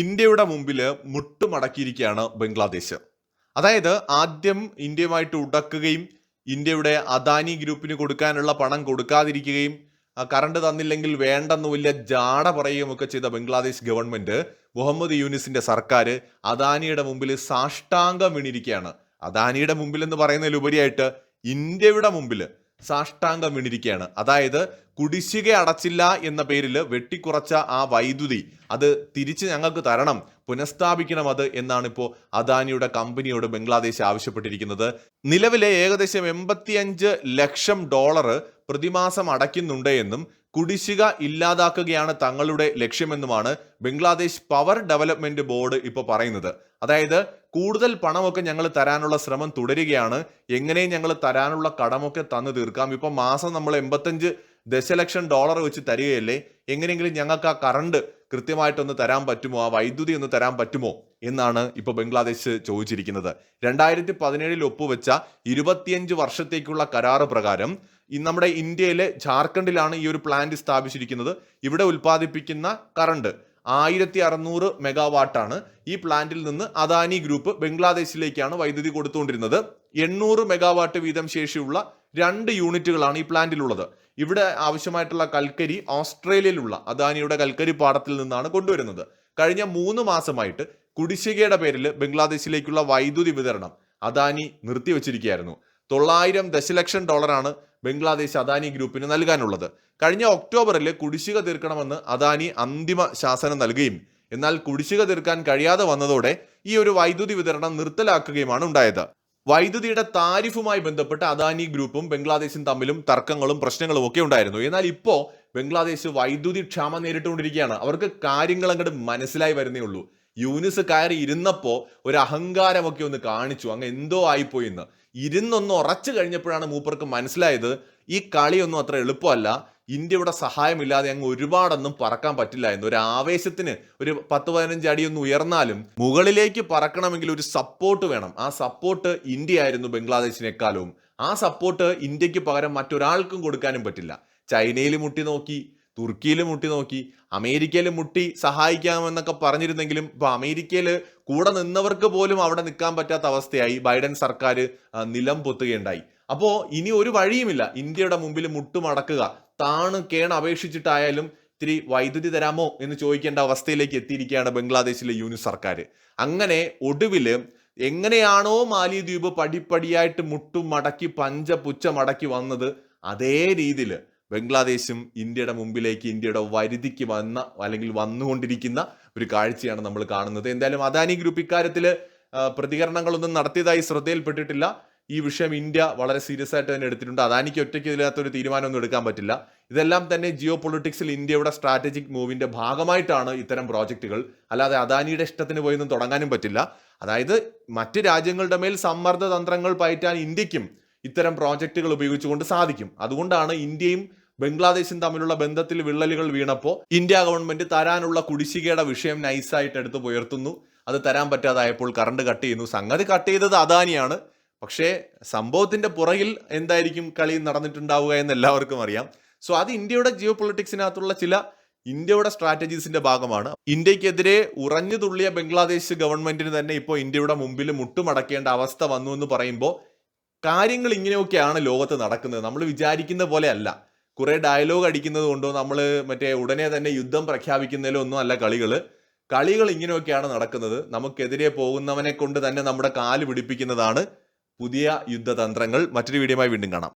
ഇന്ത്യയുടെ മുമ്പിൽ മുട്ടുമടക്കിയിരിക്കുകയാണ് ബംഗ്ലാദേശ്. അതായത് ആദ്യം ഇന്ത്യയുമായിട്ട് ഉടക്കുകയും ഇന്ത്യയുടെ അദാനി ഗ്രൂപ്പിന് കൊടുക്കാനുള്ള പണം കൊടുക്കാതിരിക്കുകയും കറണ്ട് തന്നില്ലെങ്കിൽ വേണ്ടെന്ന് വലിയ ജാട പറയുകയും ഒക്കെ ചെയ്ത ബംഗ്ലാദേശ് ഗവൺമെന്റ് മുഹമ്മദ് യൂനിസിന്റെ സർക്കാർ അദാനിയുടെ മുമ്പിൽ സാഷ്ടാംഗം വീണിരിക്കുകയാണ്. അദാനിയുടെ മുമ്പിൽ എന്ന് പറയുന്നതിലുപരിയായിട്ട് ഇന്ത്യയുടെ മുമ്പിൽ സാഷ്ടാംഗം വീണിരിക്കുകയാണ്. അതായത് കുടിശ്ശിക അടച്ചില്ല എന്ന പേരിൽ വെട്ടിക്കുറച്ച ആ വൈദ്യുതി അത് തിരിച്ച് ഞങ്ങൾക്ക് തരണം പുനഃസ്ഥാപിക്കണം അത് എന്നാണ് ഇപ്പോൾ അദാനിയുടെ കമ്പനിയോട് ബംഗ്ലാദേശ് ആവശ്യപ്പെട്ടിരിക്കുന്നത്. നിലവിലെ ഏകദേശം എൺപത്തിയഞ്ച് ലക്ഷം ഡോളർ പ്രതിമാസം അടയ്ക്കുന്നുണ്ട് എന്നും കുടിശ്ശിക ഇല്ലാതാക്കുകയാണ് തങ്ങളുടെ ലക്ഷ്യമെന്നുമാണ് ബംഗ്ലാദേശ് പവർ ഡെവലപ്മെന്റ് ബോർഡ് ഇപ്പോൾ പറയുന്നത്. അതായത് കൂടുതൽ പണമൊക്കെ ഞങ്ങൾ തരാനുള്ള ശ്രമം തുടരുകയാണ്. എങ്ങനെയും ഞങ്ങൾ തരാനുള്ള കടമൊക്കെ തന്നു തീർക്കാം? ഇപ്പം മാസം നമ്മൾ എൺപത്തഞ്ച് ദശലക്ഷം ഡോളർ വെച്ച് തരികയല്ലേ? എങ്ങനെയെങ്കിലും ഞങ്ങൾക്ക് ആ കറണ്ട് കൃത്യമായിട്ടൊന്ന് തരാൻ പറ്റുമോ? ആ വൈദ്യുതി ഒന്ന് തരാൻ പറ്റുമോ? എന്നാണ് ഇപ്പോൾ ബംഗ്ലാദേശ് ചോദിച്ചിരിക്കുന്നത്. രണ്ടായിരത്തി പതിനേഴിൽ ഒപ്പുവെച്ച ഇരുപത്തിയഞ്ച് വർഷത്തേക്കുള്ള കരാറ് പ്രകാരം നമ്മുടെ ഇന്ത്യയിലെ ജാർഖണ്ഡിലാണ് ഈ ഒരു പ്ലാന്റ് സ്ഥാപിച്ചിരിക്കുന്നത്. ഇവിടെ ഉൽപ്പാദിപ്പിക്കുന്ന കറണ്ട് ആയിരത്തി അറുന്നൂറ് മെഗാവാട്ടാണ് ഈ പ്ലാന്റിൽ നിന്ന് അദാനി ഗ്രൂപ്പ് ബംഗ്ലാദേശിലേക്കാണ് വൈദ്യുതി കൊടുത്തുകൊണ്ടിരുന്നത്. എണ്ണൂറ് മെഗാവാട്ട് വീതം ശേഷിയുള്ള രണ്ട് യൂണിറ്റുകളാണ് ഈ പ്ലാന്റിലുള്ളത് ഇവിടെ ആവശ്യമായിട്ടുള്ള കൽക്കരി ഓസ്ട്രേലിയയിലുള്ള അദാനിയുടെ കൽക്കരി പാടത്തിൽ നിന്നാണ് കൊണ്ടുവരുന്നത്. കഴിഞ്ഞ മൂന്ന് മാസമായിട്ട് കുടിശ്ശികയുടെ പേരിൽ ബംഗ്ലാദേശിലേക്കുള്ള വൈദ്യുതി വിതരണം അദാനി നിർത്തിവച്ചിരിക്കുകയായിരുന്നു. തൊള്ളായിരം ദശലക്ഷം ഡോളറാണ് ബംഗ്ലാദേശ് അദാനി ഗ്രൂപ്പിന് നൽകാനുള്ളത്. കഴിഞ്ഞ ഒക്ടോബറിൽ കുടിശ്ശിക തീർക്കണമെന്ന് അദാനി അന്തിമ ശാസനം നൽകുകയും എന്നാൽ കുടിശ്ശിക തീർക്കാൻ കഴിയാതെ വന്നതോടെ ഈ ഒരു വൈദ്യുതി വിതരണം നിർത്തലാക്കുകയുമാണ് ഉണ്ടായത്. വൈദ്യുതിയുടെ താരിഫുമായി ബന്ധപ്പെട്ട് അദാനി ഗ്രൂപ്പും ബംഗ്ലാദേശും തമ്മിലും തർക്കങ്ങളും പ്രശ്നങ്ങളും ഒക്കെ ഉണ്ടായിരുന്നു. എന്നാൽ ഇപ്പോൾ ബംഗ്ലാദേശ് വൈദ്യുതി ക്ഷാമം നേരിട്ടുകൊണ്ടിരിക്കുകയാണ്. അവർക്ക് കാര്യങ്ങൾ അങ്ങോട്ട് മനസ്സിലായി വരുന്നേ ഉള്ളൂ. യൂനിസ് കയറി ഇരുന്നപ്പോൾ ഒരു അഹങ്കാരമൊക്കെ ഒന്ന് കാണിച്ചു. അങ്ങ് എന്തോ ആയിപ്പോയി എന്ന് ഇരുന്നൊന്ന് ഉറച്ചു കഴിഞ്ഞപ്പോഴാണ് മൂപ്പർക്ക് മനസ്സിലായത് ഈ കളിയൊന്നും അത്ര എളുപ്പമല്ല. ഇന്ത്യയുടെ സഹായമില്ലാതെ അങ്ങ് ഒരുപാടൊന്നും പറക്കാൻ പറ്റില്ല എന്ന് ഒരു ആവേശത്തിന് ഒരു പത്ത് പതിനഞ്ച് അടിയൊന്നും ഉയർന്നാലും മുകളിലേക്ക് പറക്കണമെങ്കിൽ ഒരു സപ്പോർട്ട് വേണം. ആ സപ്പോർട്ട് ഇന്ത്യ ആയിരുന്നു ബംഗ്ലാദേശിനേക്കാളും. ആ സപ്പോർട്ട് ഇന്ത്യയ്ക്ക് പകരം മറ്റൊരാൾക്കും കൊടുക്കാനും പറ്റില്ല. ചൈനയിൽ മുട്ടി നോക്കി തുർക്കിയിൽ മുട്ടി നോക്കി അമേരിക്കയിൽ മുട്ടി സഹായിക്കാമെന്നൊക്കെ പറഞ്ഞിരുന്നെങ്കിലും ഇപ്പൊ അമേരിക്കയിൽ കൂടെ നിന്നവർക്ക് പോലും അവിടെ നിൽക്കാൻ പറ്റാത്ത അവസ്ഥയായി. ബൈഡൻ സർക്കാർ നിലം പൊത്തുകയുണ്ടായി. അപ്പോ ഇനി ഒരു വഴിയുമില്ല. ഇന്ത്യയുടെ മുമ്പിൽ മുട്ടുമടക്കുക താണ് കേണ അപേക്ഷിച്ചിട്ടായാലും ഇത്തിരി വൈദ്യുതി തരാമോ എന്ന് ചോദിക്കേണ്ട അവസ്ഥയിലേക്ക് എത്തിയിരിക്കുകയാണ് ബംഗ്ലാദേശിലെ യൂണിറ്റ് സർക്കാർ അങ്ങനെ ഒടുവിൽ എങ്ങനെയാണോ മാലിദ്വീപ് പടിപ്പടിയായിട്ട് മുട്ടും മടക്കി പഞ്ച പുച്ച മടക്കി വന്നത് അതേ രീതിയിൽ ബംഗ്ലാദേശും ഇന്ത്യയുടെ മുമ്പിലേക്ക് ഇന്ത്യയുടെ വരുതിക്ക് വന്ന അല്ലെങ്കിൽ വന്നുകൊണ്ടിരിക്കുന്ന ഒരു കാഴ്ചയാണ് നമ്മൾ കാണുന്നത്. എന്തായാലും അദാനി ഗ്രൂപ്പ് ഇക്കാര്യത്തിൽ പ്രതികരണങ്ങളൊന്നും നടത്തിയതായി ശ്രദ്ധയിൽപ്പെട്ടിട്ടില്ല. ഈ വിഷയം ഇന്ത്യ വളരെ സീരിയസ് ആയിട്ട് തന്നെ എടുത്തിട്ടുണ്ട്. അദാനിക്ക് ഒറ്റയ്ക്ക് ഇതിനകത്തൊരു തീരുമാനമൊന്നും എടുക്കാൻ പറ്റില്ല. ഇതെല്ലാം തന്നെ ജിയോ പൊളിറ്റിക്സിൽ ഇന്ത്യയുടെ സ്ട്രാറ്റജിക് മൂവിന്റെ ഭാഗമായിട്ടാണ് ഇത്തരം പ്രോജക്റ്റുകൾ. അല്ലാതെ അദാനിയുടെ ഇഷ്ടത്തിന് പോയൊന്നും തുടങ്ങാനും പറ്റില്ല. അതായത് മറ്റ് രാജ്യങ്ങളുടെ മേൽ സമ്മർദ്ദ തന്ത്രങ്ങൾ പയറ്റാൻ ഇന്ത്യക്കും ഇത്തരം പ്രോജക്റ്റുകൾ ഉപയോഗിച്ചുകൊണ്ട് സാധിക്കും. അതുകൊണ്ടാണ് ഇന്ത്യയും ബംഗ്ലാദേശും തമ്മിലുള്ള ബന്ധത്തിൽ വിള്ളലുകൾ വീണപ്പോൾ ഇന്ത്യ ഗവൺമെന്റ് തരാനുള്ള കുടിശ്ശികയുടെ വിഷയം നൈസായിട്ട് എടുത്ത് ഉയർത്തുന്നു. അത് തരാൻ പറ്റാതായപ്പോൾ കറണ്ട് കട്ട് ചെയ്യുന്നു. സംഗതി കട്ട് ചെയ്തത് അദാനിയാണ്. പക്ഷേ സംഭവത്തിന്റെ പുറകിൽ എന്തായിരിക്കും കളി നടന്നിട്ടുണ്ടാവുക എന്ന് എല്ലാവർക്കും അറിയാം. സോ അത് ഇന്ത്യയുടെ ജിയോ പൊളിറ്റിക്സിനകത്തുള്ള ചില ഇന്ത്യയുടെ സ്ട്രാറ്റജീസിന്റെ ഭാഗമാണ്. ഇന്ത്യക്കെതിരെ ഉറഞ്ഞു തുള്ളിയ ബംഗ്ലാദേശ് ഗവൺമെന്റിന് തന്നെ ഇപ്പോൾ ഇന്ത്യയുടെ മുമ്പിൽ മുട്ടുമടക്കേണ്ട അവസ്ഥ വന്നു എന്ന് പറയുമ്പോൾ കാര്യങ്ങൾ ഇങ്ങനെയൊക്കെയാണ് ലോകത്ത് നടക്കുന്നത്. നമ്മൾ വിചാരിക്കുന്ന പോലെ അല്ല. കുറെ ഡയലോഗ് അടിക്കുന്നത് കൊണ്ടോ നമ്മൾ മറ്റേ ഉടനെ തന്നെ യുദ്ധം പ്രഖ്യാപിക്കുന്നതിലോ ഒന്നും അല്ല കളികൾ കളികൾ ഇങ്ങനെയൊക്കെയാണ് നടക്കുന്നത്. നമുക്കെതിരെ പോകുന്നവനെ കൊണ്ട് തന്നെ നമ്മുടെ കാൽ പിടിപ്പിക്കുന്നതാണ് പുതിയ യുദ്ധതന്ത്രങ്ങൾ. മറ്റൊരു വീഡിയോയുമായി വീണ്ടും കാണാം.